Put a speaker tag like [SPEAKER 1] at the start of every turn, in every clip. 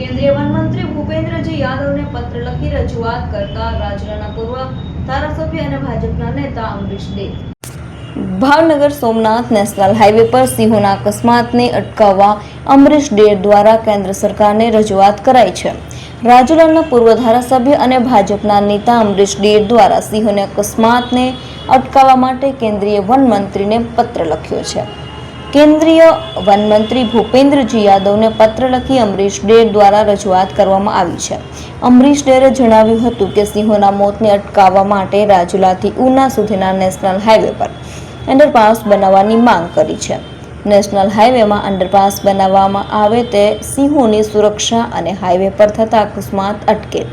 [SPEAKER 1] કેન્દ્રીય વનમંત્રી ભૂપેન્દ્રજી યાદવને પત્ર લખી રજૂઆત કરતા રાજ્યના પૂર્વ ધારાસભ્ય અને ભાજપના નેતા અમરીશ દે. ભાવનગર સોમનાથ નેશનલ હાઈવે પર સિંહોના અકસ્માતને અટકાવવા અમરીશ ડેર દ્વારા કેન્દ્ર સરકારને રજૂઆત કરાઈ છે. રાજુલાના પૂર્વ ધારાસભ્ય અને ભાજપના નેતા અમરીશ ડેર દ્વારા સિંહોને અકસ્માતને અટકાવવા માટે કેન્દ્રીય વન મંત્રીને પત્ર લખ્યો છે. કેન્દ્રીય વનમંત્રી ભૂપેન્દ્રજી યાદવને પત્ર લખી અમરીશ ડેર દ્વારા રજૂઆત કરવામાં આવી છે. અમરીશ ડેરે જણાવ્યું હતું કે સિંહોના મોતને અટકાવવા માટે રાજુલાથી ઉના સુધીના નેશનલ હાઈવે પર અંડરપાસ બનાવવાની માંગ કરી છે. નેશનલ હાઈવેમાં અંડરપાસ બનાવવામાં આવે તે સિંહોની સુરક્ષા અને હાઈવે પર થતા અકસ્માત અટકે.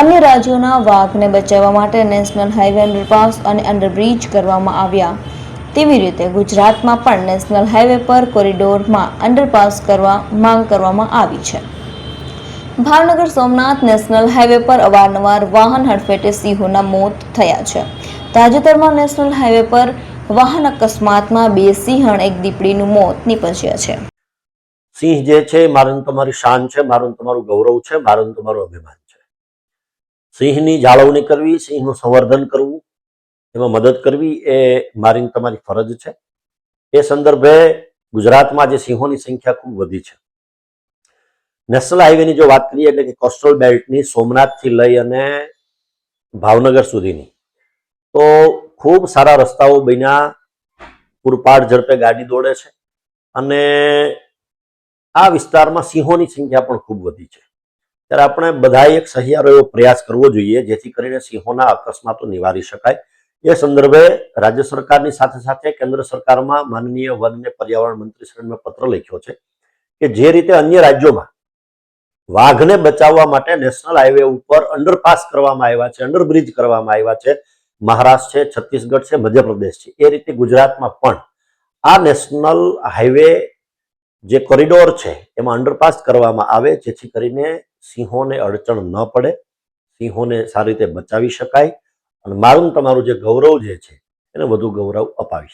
[SPEAKER 1] અન્ય રાજ્યોના વાઘને બચાવવા માટે નેશનલ હાઈવે અંડરપાસ અને અંડરબ્રિજ કરવામાં આવ્યા. તેવી રીતે ગુજરાતમાં પણ નેશનલ હાઈવે પર કોરિડોરમાં અંડરપાસ કરવા માંગ કરવામાં આવી છે. ભાવનગર સોમનાથ નેશનલ હાઈવે પર અવારનવાર વાહન હડફેટે સિંહોના મોત થયા છે. તાજેતરમાં નેશનલ હાઈવે પર વાહન અકસ્માતમાં બે સિંહણ એક દીપડીનું મોત નીપજ્યા છે.
[SPEAKER 2] સિંહ જે છે, મારું તમારી શાન છે, મારું તમારું ગૌરવ છે, મારું તમારું અભિમાન છે. સિંહની જાળવણી કરવી, સિંહનું સંવર્ધન કરવું એમાં મદદ કરવી એ મારી તમારી ફરજ છે. એ સંદર્ભે ગુજરાતમાં જે સિંહોની સંખ્યા ખૂબ વધી છે. નેશનલ હાઈવેની જો વાત કરીએ એટલે કે કોસ્ટલ બેલ્ટની સોમનાથથી લઈ અને ભાવનગર સુધીની, તો ખૂબ સારા રસ્તાઓ બન્યા. પૂરપાટ ઝડપે ગાડી દોડે છે અને આ વિસ્તારમાં સિંહોની સંખ્યા પણ ખૂબ વધી છે. ત્યારે આપણે બધાએ એક સહિયારો એવો પ્રયાસ કરવો જોઈએ જેથી કરીને સિંહોના અકસ્માતો નિવારી શકાય. એ સંદર્ભે રાજ્ય સરકારની સાથે સાથે કેન્દ્ર સરકારમાં માનનીય વન અને પર્યાવરણ મંત્રી શ્રીને પત્ર લખ્યો છે કે જે રીતે અન્ય રાજ્યોમાં વાઘને બચાવવા માટે નેશનલ હાઈવે ઉપર અંડરપાસ કરવામાં આવ્યા છે, અંડરબ્રિજ કરવામાં આવ્યા છે, મહારાષ્ટ્ર છે, છત્તીસગઢ છે, મધ્યપ્રદેશ છે. એ રીતે ગુજરાતમાં પણ આ નેશનલ હાઈવે જે કોરિડોર છે એમાં અંડરપાસ કરવામાં આવે, જેથી કરીને સિંહોને અડચણ ન પડે, સિંહોને સારી રીતે બચાવી શકાય અને મારું તમારું જે ગૌરવ જે છે એને વધુ ગૌરવ અપાવી શકાય